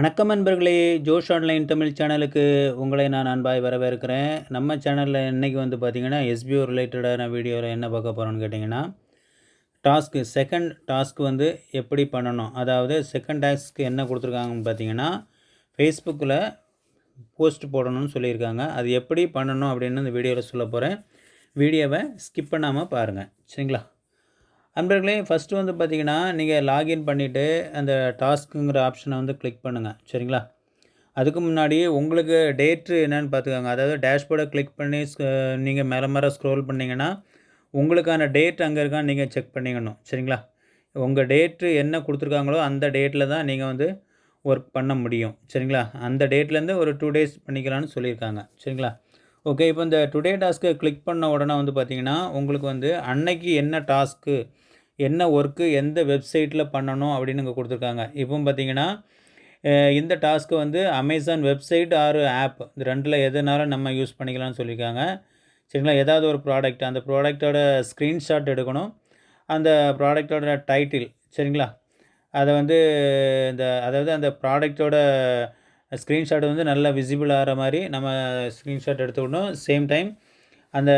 வணக்கம் நண்பர்களே ஜோஷ் ஆன்லைன் தமிழ் சேனலுக்கு உங்களை நான் அன்பாய் வரவேற்கிறேன். நம்ம சேனலில் இன்றைக்கி வந்து பார்த்திங்கன்னா எஸ்பிஓ ரிலேட்டடான வீடியோவில் என்ன பார்க்க போகிறோன்னு கேட்டிங்கன்னா டாஸ்க்கு செகண்ட் டாஸ்க் வந்து எப்படி பண்ணணும்? அதாவது செகண்ட் டாஸ்க்கு என்ன கொடுத்துருக்காங்கன்னு பார்த்தீங்கன்னா ஃபேஸ்புக்கில் போஸ்ட் போடணும்னு சொல்லியிருக்காங்க. அது எப்படி பண்ணணும் அப்படின்னு இந்த வீடியோவில் சொல்ல போகிறேன் வீடியோவை ஸ்கிப் பண்ணாமல் பாருங்கள் சரிங்களா? நண்பர்களே ஃபஸ்ட்டு வந்து பார்த்தீங்கன்னா நீங்கள் லாகின் பண்ணிவிட்டு அந்த டாஸ்க்குங்கிற ஆப்ஷனை வந்து கிளிக் பண்ணுங்கள் சரிங்களா? அதுக்கு முன்னாடி உங்களுக்கு டேட்டு என்னென்னு பார்த்துக்கோங்க அதாவது டேஷ்போர்டை கிளிக் பண்ணி நீங்கள் மேலே மேலே ஸ்க்ரோல் பண்ணிங்கன்னா உங்களுக்கான டேட் அங்கே இருக்கான்னு நீங்கள் செக் பண்ணிக்கணும். சரிங்களா? உங்கள் டேட்டு என்ன கொடுத்துருக்காங்களோ அந்த டேட்டில் தான் நீங்கள் வந்து ஒர்க் பண்ண முடியும். சரிங்களா? அந்த டேட்லேருந்து ஒரு டூ டேஸ் பண்ணிக்கலாம்னு சொல்லியிருக்காங்க. சரிங்களா? ஓகே இப்போ இந்த டுடே டாஸ்க்கை கிளிக் பண்ண உடனே வந்து பார்த்தீங்கன்னா உங்களுக்கு வந்து அன்னைக்கு என்ன டாஸ்க்கு என்ன ஒர்க்கு எந்த வெப்சைட்டில் பண்ணணும் அப்படின்னு இங்கே கொடுத்துருக்காங்க. இப்போ பார்த்தீங்கன்னா இந்த டாஸ்க்கு வந்து அமேசான் வெப்சைட் ஆர் ஆப் இந்த ரெண்டில் எதுனாலும் நம்ம யூஸ் பண்ணிக்கலாம்னு சொல்லியிருக்காங்க. சரிங்களா? ஏதாவது ஒரு ப்ராடக்ட் அந்த ப்ராடக்டோட ஸ்க்ரீன்ஷாட் எடுக்கணும். அந்த ப்ராடக்டோட டைட்டில் சரிங்களா? அதை வந்து இந்த அதாவது அந்த ப்ராடக்டோட ஸ்க்ரீன்ஷாட் வந்து நல்லா விசிபிள் ஆகிற மாதிரி நம்ம ஸ்க்ரீன்ஷாட் எடுத்துக்கணும். சேம் டைம் அந்த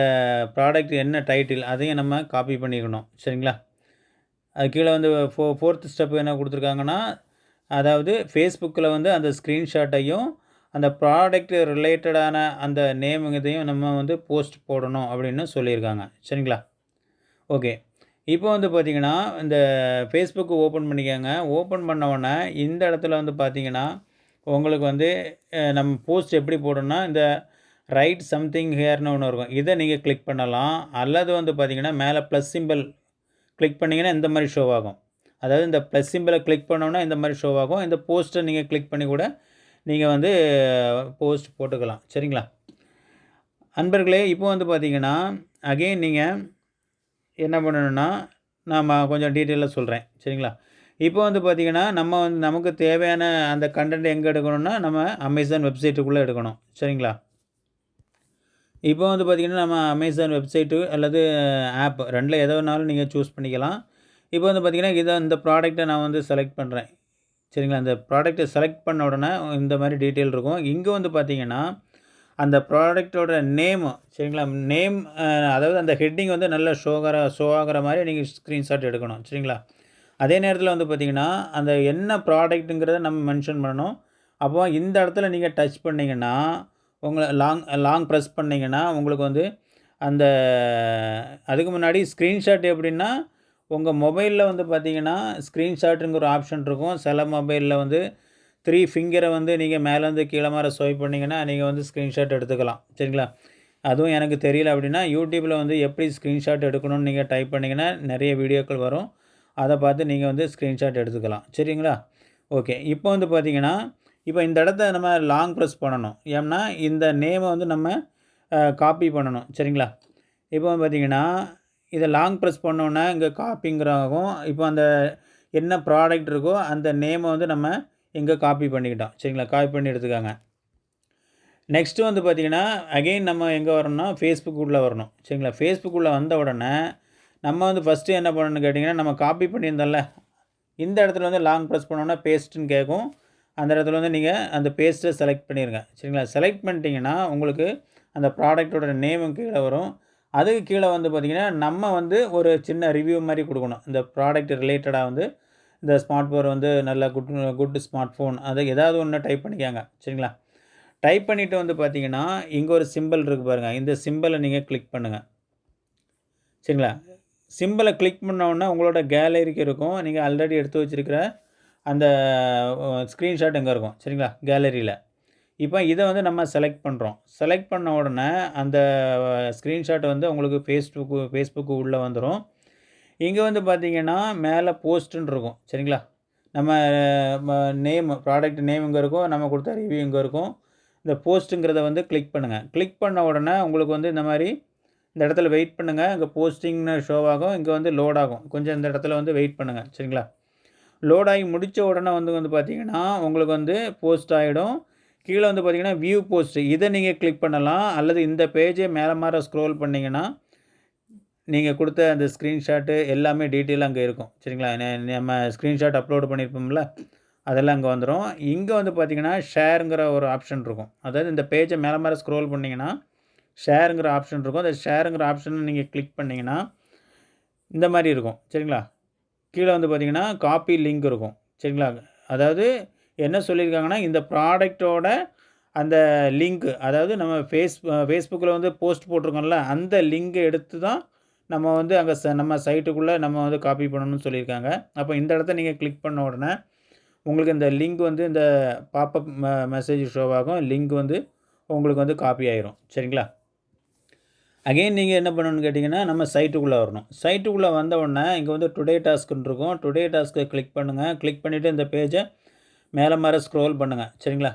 ப்ராடக்ட் என்ன டைட்டில் அதையும் நம்ம காப்பி பண்ணிக்கணும். சரிங்களா? அது கீழே வந்து ஃபோ ஃபோர்த் ஸ்டெப் என்ன கொடுத்துருக்காங்கன்னா அதாவது ஃபேஸ்புக்கில் வந்து அந்த ஸ்க்ரீன்ஷாட்டையும் அந்த ப்ராடக்ட் ரிலேட்டடான அந்த நேம் இதையும் நம்ம வந்து போஸ்ட் போடணும் அப்படின்னு சொல்லியிருக்காங்க. சரிங்களா? ஓகே இப்போ வந்து பார்த்தீங்கன்னா இந்த ஃபேஸ்புக்கு ஓப்பன் பண்ணிக்கோங்க. ஓப்பன் பண்ண உடனே இந்த இடத்துல வந்து பார்த்தீங்கன்னா உங்களுக்கு வந்து நம்ம போஸ்ட் எப்படி போடணும்னா இந்த ரைட் சம்திங் ஹேர்னு ஒன்று இருக்கும். இதை நீங்கள் கிளிக் பண்ணலாம். அல்லது வந்து பார்த்திங்கன்னா மேலே ப்ளஸ் சிம்பிள் கிளிக் பண்ணிங்கன்னா இந்த மாதிரி ஷோ ஆகும். அதாவது இந்த ப்ளஸ் சிம்பிளை கிளிக் பண்ணோன்னா இந்த மாதிரி ஷோ ஆகும். இந்த போஸ்ட்டை நீங்கள் கிளிக் பண்ணி கூட நீங்கள் வந்து போஸ்ட் போட்டுக்கலாம். சரிங்களா? அன்பர்களே இப்போ வந்து பார்த்தீங்கன்னா அகெயின் நீங்கள் என்ன பண்ணணும்னா நான் கொஞ்சம் டீட்டெயிலாக சொல்கிறேன் சரிங்களா? இப்போ வந்து பார்த்திங்கன்னா நம்ம வந்து நமக்கு தேவையான அந்த கண்டென்ட் எங்கே எடுக்கணும்னா நம்ம அமேசான் வெப்சைட்டுக்குள்ளே எடுக்கணும். சரிங்களா? இப்போ வந்து பார்த்திங்கன்னா நம்ம அமேசான் வெப்சைட்டு அல்லது ஆப் ரெண்டில் எதை வேணாலும் நீங்கள் சூஸ் பண்ணிக்கலாம். இப்போ வந்து பார்த்திங்கன்னா இதை இந்த ப்ராடக்ட்டை நான் வந்து செலக்ட் பண்ணுறேன் சரிங்களா? இந்த ப்ராடக்ட்டை செலக்ட் பண்ண உடனே இந்த மாதிரி டீட்டெயில் இருக்கும். இங்கே வந்து பார்த்திங்கன்னா அந்த ப்ராடக்ட்டோட நேமு சரிங்களா? நேம் அதாவது அந்த ஹெட்டிங் வந்து நல்ல ஷோகர ஷோ ஆகிற மாதிரி நீங்கள் ஸ்க்ரீன்ஷாட் எடுக்கணும். சரிங்களா? அதே நேரத்தில் வந்து பார்த்திங்கன்னா அந்த என்ன ப்ராடக்ட்டுங்கிறத நம்ம மென்ஷன் பண்ணணும். அப்போ இந்த இடத்துல நீங்கள் டச் பண்ணிங்கன்னா உங்களை லாங் லாங் ப்ரெஸ் பண்ணிங்கன்னா உங்களுக்கு வந்து அந்த அதுக்கு முன்னாடி ஸ்க்ரீன்ஷாட் எப்படின்னா உங்கள் மொபைலில் வந்து பார்த்தீங்கன்னா ஸ்க்ரீன்ஷாட்டுங்கிற ஒரு ஆப்ஷன் இருக்கும். சில மொபைலில் வந்து த்ரீ ஃபிங்கரை வந்து நீங்கள் மேலேருந்து கீழே மாதிரி ஸ்வைப் பண்ணிங்கன்னா நீங்கள் வந்து ஸ்க்ரீன்ஷாட் எடுத்துக்கலாம். சரிங்களா? அதுவும் எனக்கு தெரியல அப்படின்னா யூடியூப்பில் வந்து எப்படி ஸ்க்ரீன்ஷாட் எடுக்கணும்னு நீங்கள் டைப் பண்ணிங்கன்னா நிறைய வீடியோக்கள் வரும். அதை பார்த்து நீங்கள் வந்து ஸ்க்ரீன்ஷாட் எடுத்துக்கலாம். சரிங்களா? ஓகே இப்போ வந்து பார்த்தீங்கன்னா இப்போ இந்த இடத்த நம்ம லாங் ப்ரெஸ் பண்ணணும். ஏன்னா இந்த நேமை வந்து நம்ம காப்பி பண்ணணும். சரிங்களா? இப்போ வந்து பார்த்தீங்கன்னா இதை லாங் ப்ரெஸ் பண்ணோன்னே இங்கே காப்பிங்கிறாகும் இப்போ அந்த என்ன ப்ராடக்ட் இருக்கோ அந்த நேமை வந்து நம்ம இங்கே காப்பி பண்ணிக்கிட்டோம். சரிங்களா? காப்பி பண்ணி எடுத்துக்காங்க. நெக்ஸ்ட்டு வந்து பார்த்திங்கன்னா அகெயின் நம்ம எங்கே வரணும்னா ஃபேஸ்புக் உள்ளே வரணும். சரிங்களா? ஃபேஸ்புக் உள்ளே வந்த உடனே நம்ம வந்து ஃபஸ்ட்டு என்ன பண்ணணும்னு கேட்டிங்கன்னா நம்ம காப்பி பண்ணியிருந்தோம்ல இந்த இடத்துல வந்து லாங் ப்ரெஸ் பண்ணோன்னா பேஸ்ட்டுன்னு கேட்கும். அந்த இடத்துல வந்து நீங்கள் அந்த பேஸ்ட்டை செலக்ட் பண்ணிடுங்க சரிங்களா? செலக்ட் பண்ணிட்டீங்கன்னா உங்களுக்கு அந்த ப்ராடக்ட்டோட நேமும் கீழே வரும். அதுக்கு கீழே வந்து பார்த்திங்கன்னா நம்ம வந்து ஒரு சின்ன ரிவ்யூ மாதிரி கொடுக்கணும். இந்த ப்ராடக்ட் ரிலேட்டடாக வந்து இந்த ஸ்மார்ட் ஃபோன் வந்து நல்ல குட் குட் ஸ்மார்ட் ஃபோன் அது ஏதாவது ஒன்று டைப் பண்ணிக்காங்க. சரிங்களா? டைப் பண்ணிவிட்டு வந்து பார்த்திங்கன்னா இங்கே ஒரு சிம்பிள் இருக்குது பாருங்கள் இந்த சிம்பிளை நீங்கள் கிளிக் பண்ணுங்கள் சரிங்களா? சிம்பிளை கிளிக் பண்ண உடனே உங்களோட கேலரிக்கு இருக்கும். நீங்கள் ஆல்ரெடி எடுத்து வச்சுருக்கிற அந்த ஸ்க்ரீன்ஷாட் எங்கே இருக்கும்? சரிங்களா? கேலரியில் இப்போ இதை வந்து நம்ம செலக்ட் பண்ணுறோம் செலக்ட் பண்ண உடனே அந்த ஸ்க்ரீன்ஷாட் வந்து உங்களுக்கு ஃபேஸ்புக்கு ஃபேஸ்புக்கு உள்ளே வந்துடும் இங்கே வந்து பார்த்தீங்கன்னா மேலே போஸ்ட்டுன்னு இருக்கும். சரிங்களா? நம்ம நேம் ப்ராடக்ட் நேம் இங்கே இருக்கும். நம்ம கொடுத்த ரிவ்யூ இங்கே இருக்கும். இந்த போஸ்ட்டுங்கிறத வந்து கிளிக் பண்ணுங்கள் கிளிக் பண்ண உடனே உங்களுக்கு வந்து இந்த மாதிரி இந்த இடத்துல வெயிட் பண்ணுங்கள் இங்கே போஸ்டிங்னு ஷோ ஆகும். இங்கே வந்து லோட் ஆகும். கொஞ்சம் இந்த இடத்துல வந்து வெயிட் பண்ணுங்கள் சரிங்களா? லோட் ஆகி முடித்த உடனே வந்து வந்து பார்த்தீங்கன்னா உங்களுக்கு வந்து போஸ்ட் ஆகிடும் கீழே வந்து பார்த்தீங்கன்னா வியூ போஸ்ட் இதை நீங்கள் கிளிக் பண்ணலாம். அல்லது இந்த பேஜை மேலே மாற ஸ்க்ரோல் பண்ணிங்கன்னா நீங்கள் கொடுத்த அந்த ஸ்க்ரீன்ஷாட்டு எல்லாமே டீட்டெயிலாக அங்கே இருக்கும். சரிங்களா? நம்ம ஸ்க்ரீன்ஷாட் அப்லோடு பண்ணியிருப்போம்ல அதெல்லாம் அங்கே வந்துடும் இங்கே வந்து பார்த்தீங்கன்னா ஷேருங்கிற ஒரு ஆப்ஷன் இருக்கும். அதாவது இந்த பேஜை மேலே மேலே ஸ்க்ரோல் பண்ணிங்கன்னா ஷேருங்கிற ஆப்ஷன் இருக்கும். அந்த ஷேருங்கிற ஆப்ஷனை நீங்கள் கிளிக் பண்ணிங்கன்னா இந்த மாதிரி இருக்கும். சரிங்களா? கீழே வந்து பார்த்தீங்கன்னா காப்பி லிங்க் இருக்கும். சரிங்களா? அதாவது என்ன சொல்லியிருக்காங்கன்னா இந்த ப்ராடக்டோட அந்த லிங்க் அதாவது நம்ம ஃபேஸ் ஃபேஸ்புக்கில் வந்து போஸ்ட் போட்டிருக்கோம்ல அந்த லிங்கை எடுத்து தான் நம்ம வந்து அங்கே ச நம்ம சைட்டுக்குள்ளே நம்ம வந்து காப்பி பண்ணணும்னு சொல்லியிருக்காங்க. அப்போ இந்த இடத்த நீங்கள் கிளிக் பண்ண உடனே உங்களுக்கு இந்த லிங்க் வந்து இந்த பாப்பப் மெசேஜ் ஷோவாகும் லிங்க் வந்து உங்களுக்கு வந்து காப்பி ஆயிரும். சரிங்களா? அகைன் நீங்கள் என்ன பண்ணணும்னு கேட்டிங்கன்னா நம்ம சைட்டுக்குள்ளே வரணும். சைட்டுக்குள்ளே வந்த உடனே இங்கே வந்து டுடே டாஸ்க்குன்னு இருக்கும். டுடே டாஸ்க்கை கிளிக் பண்ணுங்கள் கிளிக் பண்ணிவிட்டு இந்த பேஜை மேலே மேலே ஸ்க்ரோல் பண்ணுங்கள் சரிங்களா?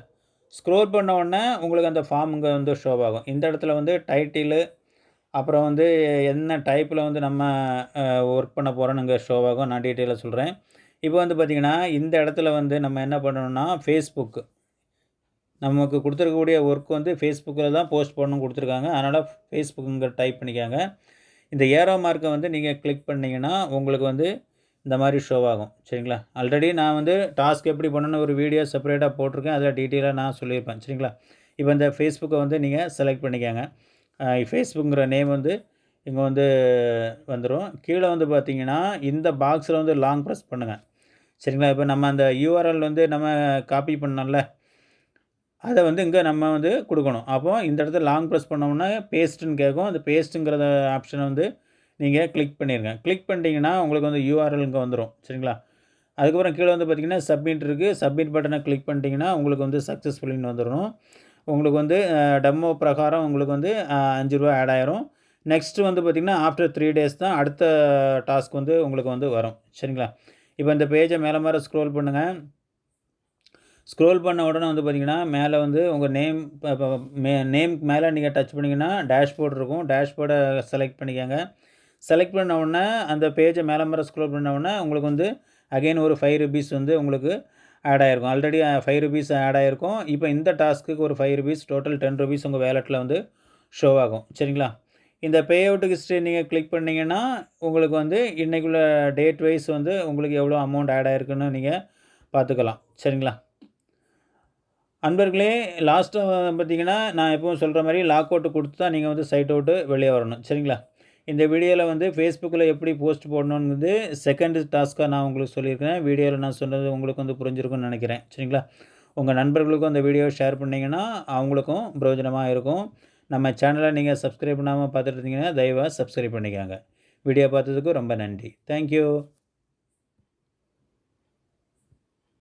ஸ்க்ரோல் பண்ண உடனே உங்களுக்கு அந்த ஃபார்ம் இங்கே வந்து ஷோ ஆகும். இந்த இடத்துல வந்து டைட்டிலு அப்புறம் வந்து என்ன டைப்பில் வந்து நம்ம ஒர்க் பண்ண போகிறோன்னு இங்கே ஷோ ஆகும். நான் டீட்டெயிலாக சொல்கிறேன் இப்போ வந்து பார்த்திங்கன்னா இந்த இடத்துல வந்து நம்ம என்ன பண்ணணும்னா ஃபேஸ்புக்கு நமக்கு கொடுத்துருக்கக்கூடிய ஒர்க் வந்து ஃபேஸ்புக்கில் தான் போஸ்ட் பண்ணணும் கொடுத்துருக்காங்க. அதனால் ஃபேஸ்புக்குங்கிற டைப் பண்ணிக்காங்க. இந்த ஏரோ மார்க்கை வந்து நீங்கள் கிளிக் பண்ணிங்கன்னா உங்களுக்கு வந்து இந்த மாதிரி ஷோ ஆகும். சரிங்களா? ஆல்ரெடி நான் வந்து டாஸ்க் எப்படி பண்ணணும்னு ஒரு வீடியோ செப்பரேட்டாக போட்டிருக்கேன். அதில் டீட்டெயிலாக நான் சொல்லியிருப்பேன். சரிங்களா? இப்போ இந்த ஃபேஸ்புக்கை வந்து நீங்கள் செலக்ட் பண்ணிக்கோங்க. ஃபேஸ்புக்குங்கிற நேம் வந்து இங்கே வந்து வந்துடும் கீழே வந்து பார்த்தீங்கன்னா இந்த பாக்ஸில் வந்து லாங் ப்ரெஸ் பண்ணுங்கள் சரிங்களா? இப்போ நம்ம அந்த யூஆர்எல் வந்து நம்ம காப்பி பண்ணோம்ல அதை வந்து இங்கே நம்ம வந்து கொடுக்கணும். அப்போது இந்த இடத்துல லாங் ப்ரெஸ் பண்ணோம்னா பேஸ்ட்டுன்னு கேட்கும். அந்த பேஸ்ட்டுங்கிறத ஆப்ஷனை வந்து நீங்கள் கிளிக் பண்ணிடுங்க கிளிக் பண்ணிட்டீங்கன்னா உங்களுக்கு வந்து யூஆர்எல் இங்கே வந்துடும் சரிங்களா? அதுக்கப்புறம் கீழே வந்து பார்த்திங்கன்னா சப்மிட் இருக்குது சப்மிட் பட்டனை கிளிக் பண்ணிட்டீங்கன்னா உங்களுக்கு வந்து சக்ஸஸ்ஃபுல்லின்னு வந்துடும் உங்களுக்கு வந்து டெமோ பிரகாரம் உங்களுக்கு வந்து அஞ்சு ரூபா ஆட் ஆயிரும். நெக்ஸ்ட்டு வந்து பார்த்திங்கன்னா ஆஃப்டர் த்ரீ டேஸ் தான் அடுத்த டாஸ்க் வந்து உங்களுக்கு வந்து வரும். சரிங்களா? இப்போ இந்த பேஜை மேலே மேலே ஸ்க்ரோல் பண்ணுங்கள் ஸ்க்ரோல் பண்ண உடனே வந்து பார்த்திங்கன்னா மேலே வந்து உங்கள் நேம் மே நேம் மேலே நீங்கள் டச் பண்ணிங்கன்னா டேஷ்போர்ட் இருக்கும். டேஷ்போர்டை செலக்ட் பண்ணிக்கோங்க. செலக்ட் பண்ண உடனே அந்த பேஜை மேலே மேலே ஸ்க்ரோல் பண்ண உடனே உங்களுக்கு வந்து அகெயின் ஒரு ஃபைவ் ருபீஸ் வந்து உங்களுக்கு ஆட் ஆகிருக்கும் ஆல்ரெடி ஃபைவ் ருபீஸ் ஆட் ஆகிருக்கும் இப்போ இந்த டாஸ்க்குக்கு ஒரு five rupees total ten rupees உங்கள் வேலெட்டில் வந்து ஷோ ஆகும். சரிங்களா? இந்த பே அவுட் ஹிஸ்ட்ரி நீங்கள் கிளிக் பண்ணிங்கன்னா உங்களுக்கு வந்து இன்றைக்குள்ள டேட் வைஸ் வந்து உங்களுக்கு எவ்வளோ அமௌண்ட் ஆட் ஆகிருக்குன்னு நீங்கள் பார்த்துக்கலாம் சரிங்களா? அன்பர்களே லாஸ்ட்டாக பார்த்தீங்கன்னா நான் எப்பவும் சொல்கிற மாதிரி லாக் அவுட்டு கொடுத்து தான் நீங்கள் வந்து சைட் அவுட்டு வெளியே வரணும். சரிங்களா? இந்த வீடியோவில் வந்து ஃபேஸ்புக்கில் எப்படி போஸ்ட் போடணுங்கிறது செகண்ட் டாஸ்க்காக நான் உங்களுக்கு சொல்லியிருக்கிறேன். வீடியோவில் நான் சொன்னது உங்களுக்கு வந்து புரிஞ்சிருக்கும்னு நினைக்கிறேன். சரிங்களா? உங்கள் நண்பர்களுக்கும் அந்த வீடியோ ஷேர் பண்ணிங்கன்னா அவங்களுக்கும் பிரயோஜனமாக இருக்கும். நம்ம சேனலை நீங்கள் சப்ஸ்கிரைப் பண்ணாமல் பார்த்துட்டு இருந்தீங்கன்னா தயவாக சப்ஸ்கிரைப் பண்ணிக்கோங்க. வீடியோ பார்த்ததுக்கு ரொம்ப நன்றி. தேங்க்யூ